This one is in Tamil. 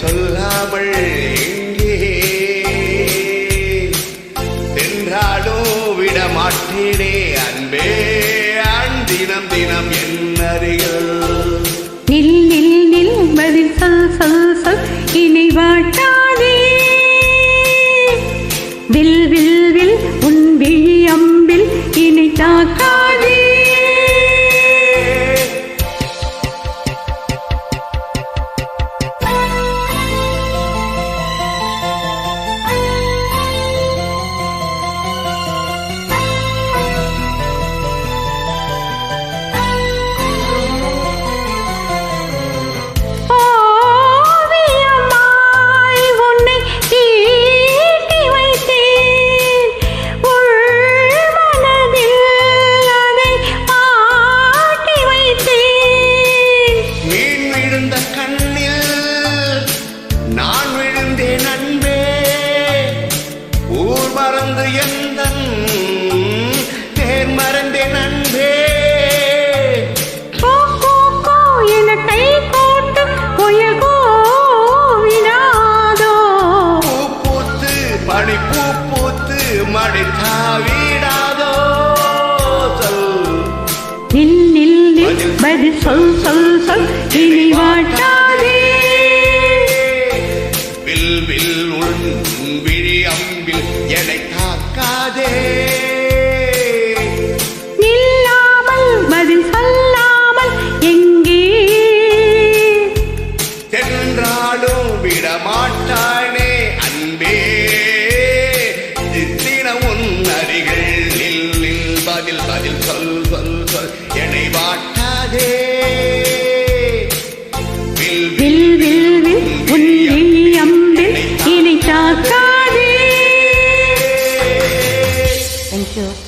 சொல்லாமல் எங்கே? சென்றாடோ விட மாட்டேனே அன்பே. ஆண் தினம் தினம் என் அருகில் நில் நில் நில் பதில் சொல் சொல் சொல். விழுந்த கண்ணில் நான் விழுந்தேன் அன்பே. ஊர் மறந்து எந்தன் தேர் மறந்தேன் அன்பே. கோவினாதோ. பூ பூத்து மழை தாவிடாதோ. சொல். நில் நில் நில் பதில் சொல் சொல் சொல். இனி வில் உள் விழி அம்பில் எடை காக்காதே நில்லாமல் பதில் சொல்லாமல் எங்கே? சென்றாலும் விடமாட்டானே Kill.